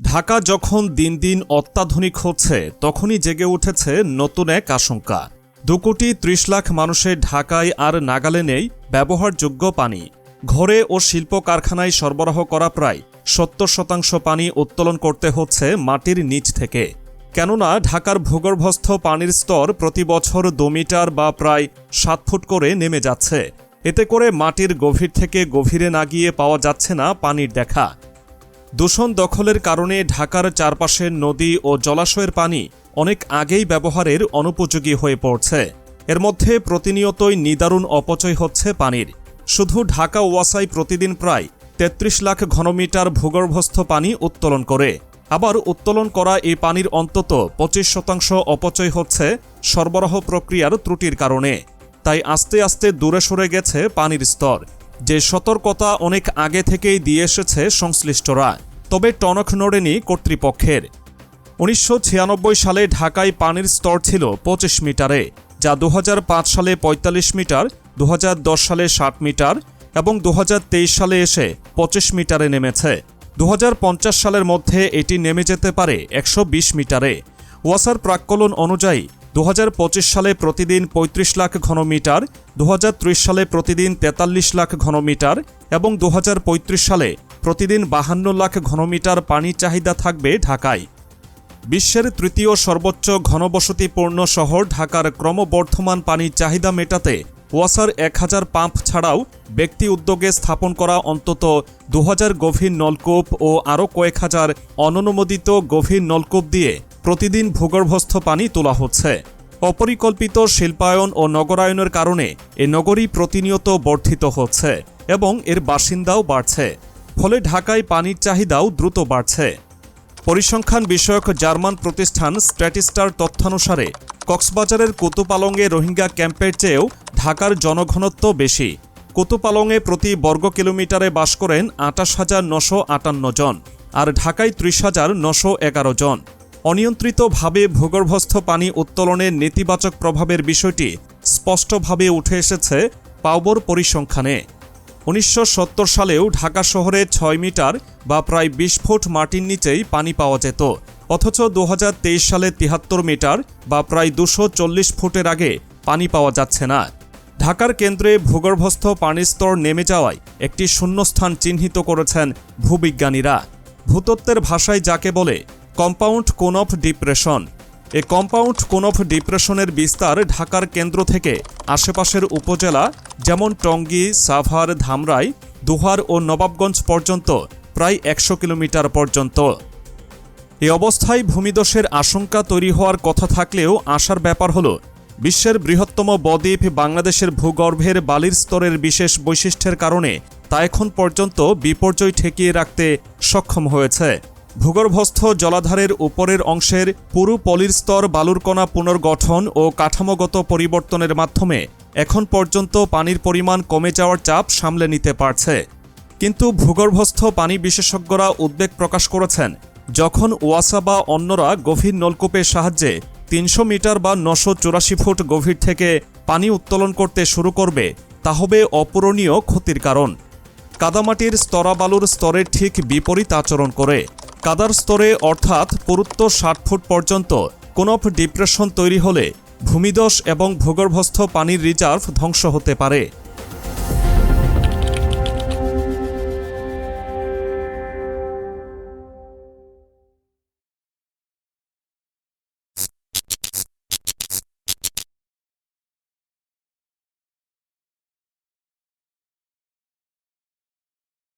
ঢাকা যখন দিন দিন অত্যাধুনিক হচ্ছে, তখনই জেগে উঠেছে নতুন এক আশঙ্কা। দু কোটি ত্রিশ লাখ মানুষের ঢাকায় আর নাগালে নেই ব্যবহারযোগ্য পানি। ঘরে ও শিল্প কারখানায় সরবরাহ করা প্রায় সত্তর শতাংশ পানি উত্তোলন করতে হচ্ছে মাটির নিচ থেকে। কেননা, ঢাকার ভূগর্ভস্থ পানির স্তর প্রতি বছর দু মিটার বা প্রায় সাত ফুট করে নেমে যাচ্ছে। এতে করে মাটির গভীর থেকে গভীরে না গিয়ে পাওয়া যাচ্ছে না পানির দেখা। দূষণ দখলের কারণে ঢাকার চারপাশের নদী ও জলাশয়ের পানি অনেক আগেই ব্যবহারের অনুপযোগী হয়ে পড়ছে। এর মধ্যে প্রতিনিয়তই নিদারুণ অপচয় হচ্ছে পানির। শুধু ঢাকা ওয়াসাই প্রতিদিন প্রায় তেত্রিশ লাখ ঘনমিটার ভূগর্ভস্থ পানি উত্তোলন করে। আবার উত্তোলন করা এই পানির অন্তত পঁচিশ শতাংশ অপচয় হচ্ছে সরবরাহ প্রক্রিয়ার ত্রুটির কারণে। তাই আস্তে আস্তে দূরে সরে গেছে পানির স্তর। যে সতর্কতা অনেক আগে থেকেই দিয়ে এসেছে সংশ্লিষ্টরা, তবে টনক নড়েনি কর্তৃপক্ষের। উনিশশো ছিয়ানব্বই সালে ঢাকায় পানির স্তর ছিল পঁচিশ মিটারে, যা দু হাজার পাঁচ সালে ৪৫ মিটার, দু হাজার দশ সালে ষাট মিটার এবং দু হাজার তেইশ সালে এসে পঁচিশ মিটারে নেমেছে। দু হাজার পঞ্চাশ সালের মধ্যে এটি নেমে যেতে পারে একশো বিশ মিটারে। ওয়াসার প্রাক্কলন অনুযায়ী দু হাজার পঁচিশ সালে প্রতিদিন ৩৫ লাখ ঘনমিটার দু হাজার ত্রিশ সালে প্রতিদিন ৪৩ লাখ ঘনমিটার এবং দু হাজার পঁয়ত্রিশ সালে প্রতিদিন বাহান্ন লাখ ঘনমিটার পানির চাহিদা থাকবে ঢাকায়। বিশ্বের তৃতীয় সর্বোচ্চ ঘনবসতিপূর্ণ শহর ঢাকার ক্রমবর্ধমান পানির চাহিদা মেটাতে ওয়াসার এক হাজার পাম্প ছাড়াও ব্যক্তি উদ্যোগে স্থাপন করা অন্তত দু হাজার গভীর নলকূপ ও আরও কয়েক হাজার অননুমোদিত গভীর নলকূপ দিয়ে প্রতিদিন ভূগর্ভস্থ পানি তোলা হচ্ছে। অপরিকল্পিত শিল্পায়ন ও নগরায়নের কারণে এ নগরী প্রতিনিয়ত বর্ধিত হচ্ছে এবং এর বাসিন্দাও বাড়ছে। ফলে ঢাকায় পানির চাহিদাও দ্রুত বাড়ছে। পরিসংখ্যান বিষয়ক জার্মান প্রতিষ্ঠান স্ট্র্যাটিস্টার তথ্যানুসারে, কক্সবাজারের কুতুপালংয়ে রোহিঙ্গা ক্যাম্পের চেয়েও ঢাকার জনঘনত্ব বেশি। কুতুপালংয়ে প্রতি বর্গ কিলোমিটারে বাস করেন আটাশ হাজার নশো আটান্ন জন, আর ঢাকায় ত্রিশ হাজার নশো এগারো জন। অনিয়ন্ত্রিতভাবে ভূগর্ভস্থ পানি উত্তোলনের নেতিবাচক প্রভাবের বিষয়টি স্পষ্টভাবে উঠে এসেছে পাওবর পরিসংখ্যানে। উনিশশো সত্তর সালেও ঢাকা শহরে ছয় মিটার বা প্রায় বিশ ফুট মাটির নিচেই পানি পাওয়া যেত। অথচ দু হাজার তেইশ সালে তিহাত্তর মিটার বা প্রায় দুশো ফুটের আগে পানি পাওয়া যাচ্ছে না। ঢাকার কেন্দ্রে ভূগর্ভস্থ পানির স্তর নেমে যাওয়ায় একটি শূন্যস্থান চিহ্নিত করেছেন ভূবিজ্ঞানীরা। ভূতত্ত্বের ভাষায় যাকে বলে কম্পাউন্ড কোন অফ ডিপ্রেশন। এ কম্পাউন্ড কোন অফ ডিপ্রেশনের বিস্তার ঢাকার কেন্দ্র থেকে আশেপাশের উপজেলা যেমন টঙ্গী, সাভার, ধামরাই, দুহার ও নবাবগঞ্জ পর্যন্ত প্রায় একশো কিলোমিটার পর্যন্ত। এ অবস্থায় ভূমিদোষের আশঙ্কা তৈরি হওয়ার কথা থাকলেও আশার ব্যাপার হল, বিশ্বের বৃহত্তম বদ্বীপ বাংলাদেশের ভূগর্ভের বালির স্তরের বিশেষ বৈশিষ্ট্যের কারণে তা এখন পর্যন্ত বিপর্যয় ঠেকিয়ে রাখতে সক্ষম হয়েছে। ভূগর্ভস্থ জলাধারের উপরের অংশের পুরু পলির স্তর বালুরকণা পুনর্গঠন ও কাঠামোগত পরিবর্তনের মাধ্যমে এখন পর্যন্ত পানির পরিমাণ কমে যাওয়ার চাপ সামলে নিতে পারছে। কিন্তু ভূগর্ভস্থ পানি বিশেষজ্ঞরা উদ্বেগ প্রকাশ করেছেন, যখন ওয়াসা বা অন্যরা গভীর নলকূপের সাহায্যে তিনশো মিটার বা নশো চুরাশি ফুট গভীর থেকে পানি উত্তোলন করতে শুরু করবে, তা হবে অপূরণীয় ক্ষতির কারণ। কাদামাটির স্তরাবালুর স্তরের ঠিক বিপরীত আচরণ করে। কাদার স্তরে অর্থাৎ পুরুত্ব ষাট ফুট পর্যন্ত কোন ডিপ্রেশন তৈরি হলে ভূমিদশ এবং ভূগর্ভস্থ পানির রিজার্ভ ধ্বংস হতে পারে।